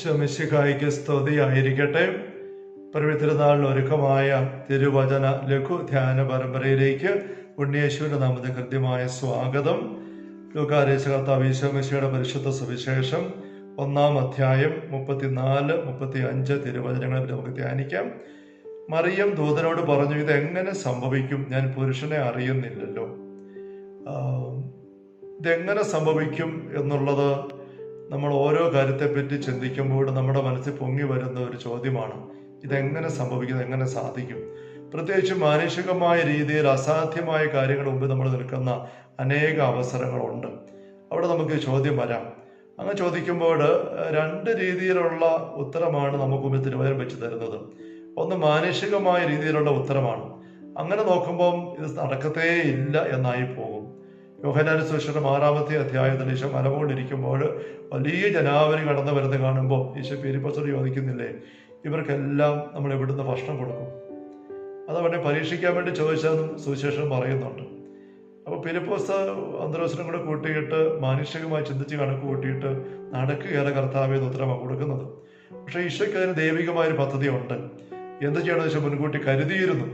ഈശ്വമിശികായിക്ക് സ്തുതിയായിരിക്കട്ടെ. പരവിത്തിരുന്നാളിന് ഒരുക്കമായ തിരുവചന ലഘു ധ്യാന പരമ്പരയിലേക്ക് ഉണ്ണിയേശുവിന്റെ നാമത്തെ കൃത്യമായ സ്വാഗതം. ലൂക്കാരേശ കർത്താവ് ഈശോമിശിയുടെ പരിശുദ്ധ സുവിശേഷം ഒന്നാം അധ്യായം മുപ്പത്തിനാല് മുപ്പത്തി അഞ്ച് തിരുവചനങ്ങളെ നമുക്ക് ധ്യാനിക്കാം. മറിയം ദൂതനോട് പറഞ്ഞു ഇത് എങ്ങനെ സംഭവിക്കും? ഞാൻ പുരുഷനെ അറിയുന്നില്ലല്ലോ. ഇതെങ്ങനെ സംഭവിക്കും എന്നുള്ളത് നമ്മൾ ഓരോ കാര്യത്തെപ്പറ്റി ചിന്തിക്കുമ്പോൾ നമ്മുടെ മനസ്സിൽ പൊങ്ങി വരുന്ന ഒരു ചോദ്യമാണ് ഇതെങ്ങനെ സംഭവിക്കുന്നത് എങ്ങനെ സാധിക്കും? പ്രത്യേകിച്ച് മാനുഷികമായ രീതിയിൽ അസാധ്യമായ കാര്യങ്ങൾ മുമ്പ് നമ്മൾ നിൽക്കുന്ന അനേക അവസരങ്ങളുണ്ട്. അവിടെ നമുക്ക് ചോദ്യം വരാം. അങ്ങനെ ചോദിക്കുമ്പോൾ രണ്ട് രീതിയിലുള്ള ഉത്തരമാണ് നമുക്ക് മുമ്പിൽ തിരുവനന്തപുരം വെച്ച് തരുന്നത്. ഒന്ന് മാനുഷികമായ രീതിയിലുള്ള ഉത്തരമാണ്. അങ്ങനെ നോക്കുമ്പം ഇത് നടക്കത്തേ ഇല്ല എന്നായി പോകും. യോഹനാന സുശേഷം ആറാമത്തെ അധ്യായത്തിന് ഈശോ മലമുകൊണ്ടിരിക്കുമ്പോൾ വലിയ ജനാവലി കടന്നു വരുന്നത് കാണുമ്പോൾ ഈശോ പേരിപ്പസോട് ചോദിക്കുന്നില്ലേ ഇവർക്കെല്ലാം നമ്മൾ എവിടുന്ന് ഭക്ഷണം കൊടുക്കും? അത് അവനെ പരീക്ഷിക്കാൻ വേണ്ടി ചോദിച്ചതെന്നും സുവിശേഷം പറയുന്നുണ്ട്. അപ്പോൾ ഫിലിപ്പോസ് അന്തരോസിനും കൂടെ കൂട്ടിയിട്ട് മാനുഷികമായി ചിന്തിച്ച് കണക്ക് കൂട്ടിയിട്ട് നടക്കുകയാണ് കർത്താവ് എന്ന് കൊടുക്കുന്നത്. പക്ഷേ ഈശോയ്ക്ക് അതിന് ദൈവികമായൊരു പദ്ധതി ഉണ്ട് എന്ത് ചെയ്യണമെന്ന് വെച്ചാൽ മുൻകൂട്ടി കരുതിയിരുന്നു.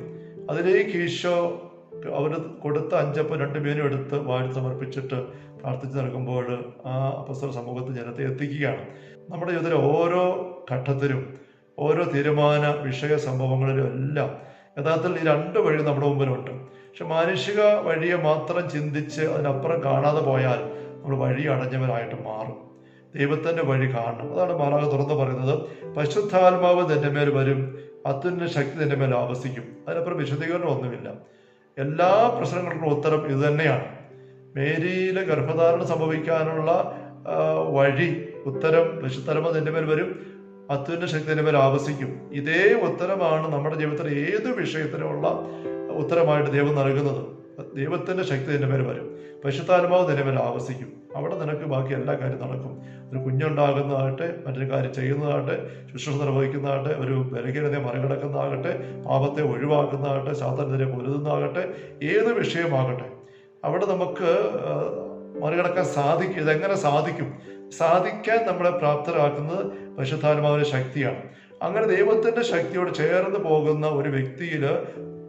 അതിലേക്ക് ഈശോ അവർ കൊടുത്ത അഞ്ചപ്പം രണ്ടുപേരും എടുത്ത് വാഴി സമർപ്പിച്ചിട്ട് പ്രാർത്ഥിച്ച് നടക്കുമ്പോൾ ആ അപ്പസ്വര സമൂഹത്തിൽ ജനത്തെ എത്തിക്കുകയാണ്. നമ്മുടെ ജീവിതത്തിലെ ഓരോ ഘട്ടത്തിലും ഓരോ തീരുമാന വിഷയ സംഭവങ്ങളിലും എല്ലാം യഥാർത്ഥത്തിൽ ഈ രണ്ട് വഴി നമ്മുടെ മുമ്പിലുണ്ട്. പക്ഷെ മാനുഷിക വഴിയെ മാത്രം ചിന്തിച്ച് അതിനപ്പുറം കാണാതെ പോയാൽ നമ്മൾ വഴി അടഞ്ഞവരായിട്ട് മാറും. ദൈവത്തിന്റെ വഴി കാണണം. അതാണ് മാറാക തുറന്ന് പറയുന്നത്. പരിശുദ്ധാത്മാവ് നിന്റെ മേൽ വരും അത്യുന്ന ശക്തി നിന്റെ മേൽ ആവസിക്കും. അതിനപ്പുറം വിശദീകരണം ഒന്നുമില്ല. എല്ലാ പ്രശ്നങ്ങൾക്കും ഉത്തരം ഇത് തന്നെയാണ്. മേരിയിലെ ഗർഭധാരണം സംഭവിക്കാനുള്ള വഴി ഉത്തരം വിശുദ്ധരമ നിന്റെ മേൽ വരും അത്യുന്ന ശക്തി നിന്റെ മേൽ ആവസിക്കും. ഇതേ ഉത്തരമാണ് നമ്മുടെ ജീവിതത്തിലെ ഏത് വിഷയത്തിനുമുള്ള ഉത്തരമായിട്ട് ദൈവം നൽകുന്നത്. ദൈവത്തിന്റെ ശക്തി നിന്റെ മേൽ വരും. പരിശുദ്ധാത്മാവ് നിന്റെ മേൽ ആവസിക്കും. അവിടെ നിനക്ക് ബാക്കി എല്ലാ കാര്യം നടക്കും. ഒരു കുഞ്ഞുണ്ടാകുന്നതാകട്ടെ മറ്റൊരു കാര്യം ചെയ്യുന്നതാകട്ടെ ശുശ്രൂഷ നിർവഹിക്കുന്നതാകട്ടെ ഒരു ബലഹീനതയെ മറികടക്കുന്നതാകട്ടെ പാപത്തെ ഒഴിവാക്കുന്നതാകട്ടെ സാധാരണത്തിനെ പൊരുതുന്നതാകട്ടെ ഏത് വിഷയമാകട്ടെ. അവിടെ നമുക്ക് മറികടക്കാൻ സാധിക്കും. ഇതെങ്ങനെ സാധിക്കും? സാധിക്കാൻ നമ്മളെ പ്രാപ്തരാക്കുന്നത് പരിശുദ്ധാത്മാവിന്റെ ശക്തിയാണ്. അങ്ങനെ ദൈവത്തിന്റെ ശക്തിയോട് ചേർന്ന് പോകുന്ന ഒരു വ്യക്തിയിൽ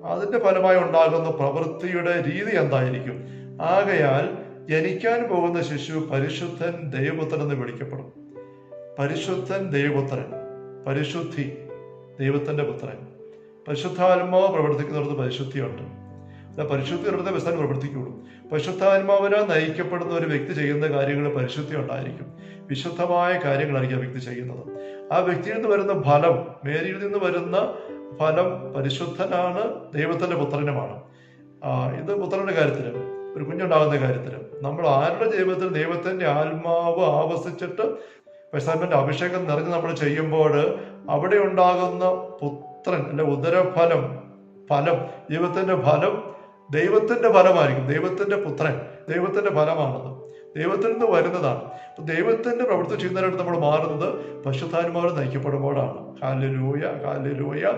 അതിന്റെ ഫലമായി ഉണ്ടാകുന്ന പ്രവൃത്തിയുടെ രീതി എന്തായിരിക്കും? ആകയാൽ ജനിക്കാൻ പോകുന്ന ശിശു പരിശുദ്ധൻ ദൈവപുത്രൻ എന്ന് വിളിക്കപ്പെടും. പരിശുദ്ധൻ ദൈവപുത്രൻ പരിശുദ്ധി ദൈവത്തിന്റെ പുത്രൻ. പരിശുദ്ധാത്മാവ് പ്രവർത്തിക്കുന്നിടത്ത് പരിശുദ്ധിയുണ്ട്. അല്ല പരിശുദ്ധി ഉള്ളത് ബസ്താൻ പ്രവർത്തിക്കുള്ളൂ പരിശുദ്ധാത്മാവിനാൽ നയിക്കപ്പെടുന്ന ഒരു വ്യക്തി ചെയ്യുന്ന കാര്യങ്ങൾ പരിശുദ്ധി ഉണ്ടായിരിക്കും. വിശുദ്ധമായ കാര്യങ്ങളായിരിക്കും ആ വ്യക്തി ചെയ്യുന്നത്. ആ വ്യക്തിയിൽ നിന്ന് വരുന്ന ഫലം മേരിയിൽ നിന്ന് വരുന്ന ഫലം പരിശുദ്ധനാണ് ദൈവത്തിന്റെ പുത്രനുമാണ്. ഇത് പുത്രന്റെ കാര്യത്തിൽ ഒരു കുഞ്ഞുണ്ടാകുന്ന കാര്യത്തിൽ. നമ്മൾ ആരുടെ ജീവിതത്തിൽ ദൈവത്തിന്റെ ആത്മാവ് ആവസിച്ചിട്ട് പെസാൻമെന്റ് അഭിഷേകം നിറഞ്ഞ് നമ്മൾ ചെയ്യുമ്പോൾ അവിടെ ഉണ്ടാകുന്ന പുത്രൻ അല്ലെ ഉദരഫലം ഫലം ദൈവത്തിന്റെ ഫലം ദൈവത്തിന്റെ ഫലമായിരിക്കും. ദൈവത്തിന്റെ പുത്രൻ ദൈവത്തിന്റെ ഫലമാണത് ദൈവത്തിൽ നിന്ന് വരുന്നതാണ്. അപ്പൊ ദൈവത്തിന്റെ പ്രവൃത്തി ചെയ്യുന്നതിനായിട്ട് നമ്മൾ മാറുന്നത് പശുധാന്മാർ നയിക്കപ്പെടുമ്പോഴാണ്. കാലിലൂയ കാലിലൂയ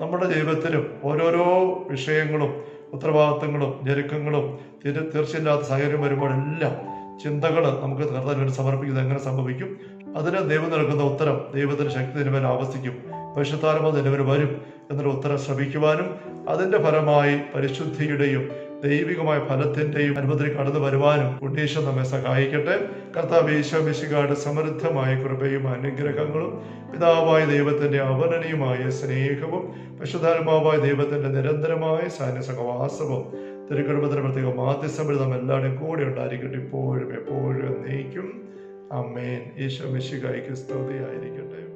നമ്മുടെ ജീവിതത്തിലും ഓരോരോ വിഷയങ്ങളും ഉത്തരവാദിത്തങ്ങളും ഞെരുക്കങ്ങളും തീരെ തീർച്ചയില്ലാത്ത സാഹചര്യം വരുമ്പോഴെല്ലാം ചിന്തകൾ നമുക്ക് തീർത്താൻ വേണ്ടി സമർപ്പിക്കുന്നത് എങ്ങനെ സംഭവിക്കും? അതിന് ദൈവം നൽകുന്ന ഉത്തരം ദൈവത്തിന്റെ ശക്തി നിലവിൽ ആവസിക്കും. പരിശുദ്ധാരമ നിലവിൽ വരും എന്നൊരു ഉത്തരം ശ്രമിക്കുവാനും അതിന്റെ ഫലമായി പരിശുദ്ധിയുടെയും ദൈവികമായ ഫലത്തിന്റെയും അനുമതി കടന്നു വരുവാനും ഉണ്ണീശ നമ്മെ സഹായിക്കട്ടെ. കർത്താവ് ഈശോമിശികാട് സമൃദ്ധമായ കൃപയും അനുഗ്രഹങ്ങളും പിതാവായ ദൈവത്തിന്റെ അവലനീയമായ സ്നേഹവും പശുധാരമാവായ ദൈവത്തിന്റെ നിരന്തരമായ സാന്യ സഹവാസവും പ്രത്യേക മാധ്യസ്ഥം നാം എല്ലാവരുടെയും കൂടെ ഉണ്ടായിരിക്കട്ടെ. ഇപ്പോഴും എപ്പോഴും എന്നേക്കും. അമ്മേൻ ഈശോ മിശികായിക്ക് സ്തുതിയായിരിക്കട്ടെ.